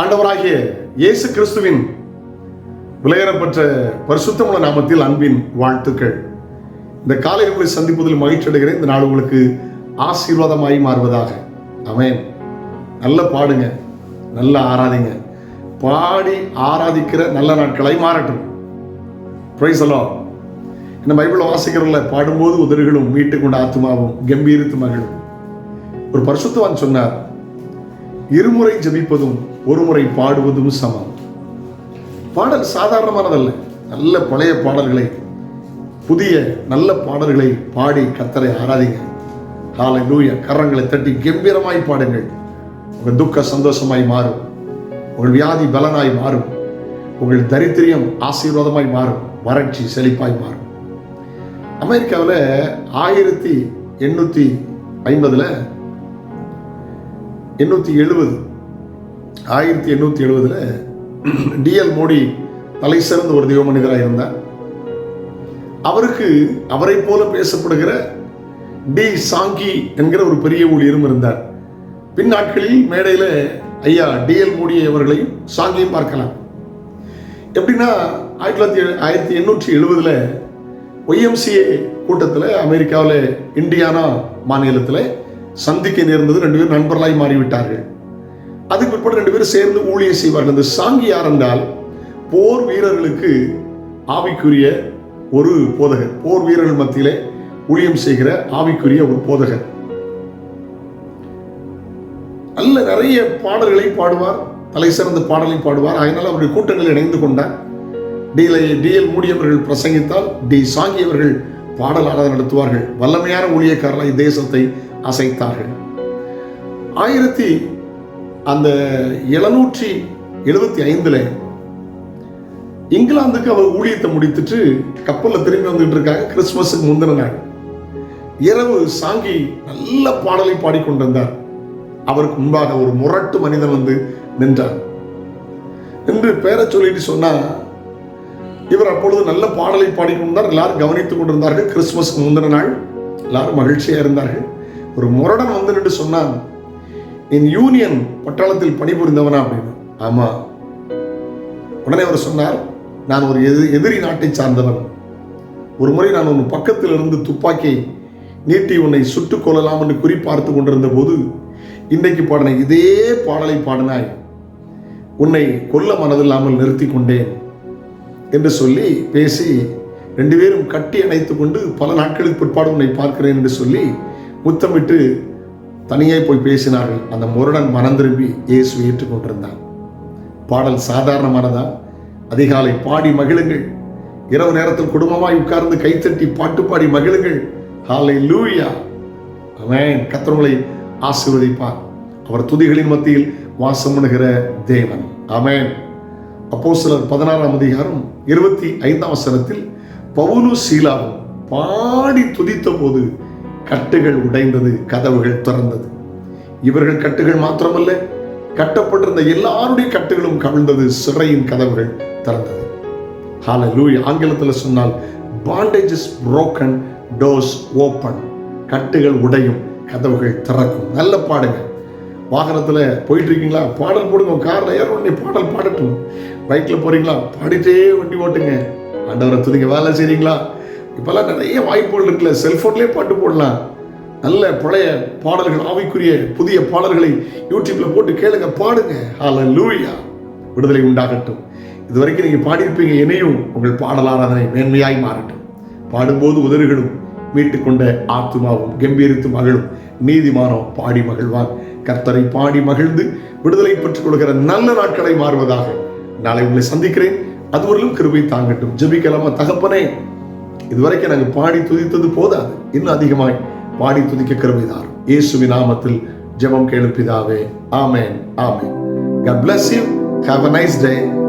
ஆண்டவராகிய இயேசு கிறிஸ்துவின் விலையேறப்பட்ட பரிசுத்தமுள்ள நாமத்தில் அன்பின் வாழ்த்துக்கள். இந்த காலை உங்களை சந்திப்பதில் மகிழ்ச்சி அடைகிறேன். இந்த நாள் உங்களுக்கு ஆசீர்வாதமாய் மாறுவதாக. அமேன் நல்ல பாடுங்க. நல்ல ஆராதிங்க. பாடி ஆராதிக்கிற நல்ல நாட்களை மாறட்டும். பிரைஸ் இந்த பைபிள் வாசிக்கிறவங்கள பாடும்போது உதறுகளும் மீட்டு கொண்ட ஆத்மாவும் கம்பீரித்து மகளும் ஒரு பரிசுத்தவான் சொன்னார் இருமுறை ஜபிப்பதும் ஒரு முறை பாடுவதும் சமம். பாடல் சாதாரணமானதல்ல. நல்ல பழைய பாடல்களை புதிய நல்ல பாடல்களை பாடி கத்தரை ஆராதிங்க. காலை லூய கரங்களை தட்டி கம்பீரமாய் பாடுங்கள். உங்கள் துக்க சந்தோஷமாய் மாறும். உங்கள் வியாதி பலனாய் மாறும். உங்கள் தரித்திரியம் ஆசீர்வாதமாய் மாறும். வறட்சி செழிப்பாய் மாறும். அமெரிக்காவில் ஆயிரத்தி எண்ணூற்றி ஐம்பதில் எண்ணூற்றி எழுபது. ஆயிரத்தி எண்ணூற்றி எழுபதில் டிஎல் மோடி தலை சிறந்த ஒரு தெய்வ மனிதராக இருந்தார். அவருக்கு அவரை போல பேசப்படுகிற டி சாங்கி என்கிற ஒரு பெரிய ஊழியரும் இருந்தார். பின் நாட்களில் மேடையில் ஐயா டிஎல் மோடி அவர்களையும் சாங்கியும் பார்க்கலாம். எப்படின்னா ஆயிரத்தி தொள்ளாயிரத்தி ஆயிரத்தி எண்ணூற்றி எழுபதில் ஒய்எம்சிஏ கூட்டத்தில் அமெரிக்காவில் இந்தியானா மாநிலத்தில் சந்திக்க நேர்ந்தது ரெண்டு பேரும் நண்பர்களாய் மாறிவிட்டார்கள். அதுக்கு பிற்பாடு ரெண்டு பேரும் சேர்ந்து ஊழியம் செய்வார்கள். இந்த சாங்கி யார் என்றால் போர் வீரர்களுக்கு ஆவிக்குரிய ஒரு போதகர். போர் வீரர்கள் மத்தியிலே ஊழியம் செய்கிற ஆவிக்குரிய ஒரு போதகர். நல்ல நிறைய பாடல்களை பாடுவார். தலை சிறந்த பாடலை பாடுவார். அதனால் அவருடைய கூட்டங்களில் இணைந்து கொண்டார். டிஎல் டிஎல் மூடியவர்கள் பிரசங்கித்தால் டி சாங்கியவர்கள் பாடல் ஆராதனை நடத்துவார்கள். வல்லமையான ஊழியக்காரர்களாய் தேசத்தை அசைத்தார்கள். ஆயிரத்தி அந்த எழுநூற்றி எழுபத்தி ஐந்துல இங்கிலாந்துக்கு அவர் ஊழியத்தை முடித்துட்டு கப்பலில் திரும்பி வந்துட்டு இருக்காங்க. கிறிஸ்மஸுக்கு முந்தின நாள். இரவு சாங்கி நல்ல பாடலை பாடிக்கொண்டிருந்தார். அவருக்கு முன்பாக ஒரு முரட்டு மனிதன் வந்து நின்றார் என்று பேரை சொல்லிட்டு சொன்னா இவர் அப்பொழுது நல்ல பாடலை பாடிக்கொண்டார் எல்லாரும் கவனித்துக் கொண்டிருந்தார்கள். கிறிஸ்துமஸ்க்கு முந்தின நாள். எல்லாரும் மகிழ்ச்சியா இருந்தார்கள். ஒரு முரடன் வந்து நின்று சொன்னான் என் யூனியன் பட்டாளத்தில் பணிபுரிந்தவனா? அப்படின்னு. ஆமா. உடனே அவர் சொன்னார் நான் ஒரு எதிர் எதிரி நாட்டை சார்ந்தவன். ஒரு முறை நான் உன் பக்கத்தில் இருந்து துப்பாக்கியை நீட்டி உன்னை சுட்டுக் கொள்ளலாம் என்று குறிப்பார்த்து கொண்டிருந்த போது இன்றைக்கு பாடின இதே பாடலை பாடினாய். உன்னை கொல்ல மனதில்லாமல் நிறுத்தி கொண்டேன். என்று சொல்லி பேசி ரெண்டு பேரும் கட்டி அணைத்துக்கொண்டு பல நாட்களுக்கு பிற்பாடு உன்னை பார்க்கிறேன் என்று சொல்லி முத்தமிட்டு தனியே போய் பேசினார்கள். அந்த முரடன் மனம் திரும்பி இயேசு ஏற்றுக்கொண்டிருந்தான். பாடல் சாதாரணமானதா? அதிகாலை பாடி மகிழுங்கள். இரவு நேரத்தில் குடும்பமாய் உட்கார்ந்து கைத்தட்டி பாட்டு பாடி மகிழுங்கள். ஹாலை லூயா அவன் கத்தவங்களை ஆசீர்வதிப்பார். அவர் துதிகளின் மத்தியில் வாசம் பண்ணுகிற தேவன். அமேன் அப்போ சிலர் பதினாறாம் அதிகாரம் இருபத்தி ஐந்தாம் வசனத்தில் பவுலு சீலாவும் பாடி துதித்த போது கட்டுகள் உடைந்தது கதவுகள் திறந்தது. இவர்கள் கட்டுகள் மாத்திரமல்ல கட்டப்பட்டிருந்த எல்லாருடைய கட்டுகளும் கவிழ்ந்தது சிறையின் கதவுகள் திறந்தது. ஹால லூய் ஆங்கிலத்தில் சொன்னால் பாண்டேஜஸ் புரோக்கன் டோர்ஸ் ஓப்பன் கட்டுகள் உடையும் கதவுகள் திறக்கும். நல்ல பாடுங்க. வாகனத்தில் போயிட்டு இருக்கீங்களா பாடல் போடுங்க. காரில் ஏற உடனே பாடல் பாடட்டும். பைக்கில் போறீங்களா? பாடிட்டே வண்டி ஓட்டுங்க. ஆண்டவரை துணிங்க வேலை செய்றீங்களா? இப்போல்லாம் நிறைய வாய்ப்புகள் இருக்குல்ல. செல்ஃபோன்லேயே பாட்டு போடலாம். நல்ல பழைய பாடல்கள் ஆவிக்குரிய புதிய பாடல்களை யூடியூப்ல போட்டு கேளுங்க பாடுங்க. ஹால லூயா விடுதலை உண்டாகட்டும். இது வரைக்கும் நீங்கள் பாடியிருப்பீங்க இணையும் உங்கள் பாடலாராதனை மேன்மையாய் மாறட்டும். பாடும்போது உதறுகளும் மீட்டுக்கொண்ட ஆத்துமாவும் கம்பீரித்து மகளும் நீதிமானம் பாடி மகிழ்வான் கர்த்தரை பாடி மகிழ்ந்து விடுதலை பெற்றுக் கொள்கிற நல்ல நாட்களை மாறுவதாக நாளை உங்களை சந்திக்கிறேன். அதுவரையிலும் கிருபை தாங்கட்டும். ஜெபிக்கலாமா தகப்பனே? இதுவரைக்கும் நாங்கள் பாடி துதித்தது போதாது இன்னும் அதிகமாய் பாடி துதிக்க கருவிதார் இயேசுவி நாமத்தில் ஜெபம் கேளுப்பிதாவே ஆமேன் ஆமேன் God bless you. Have a nice day.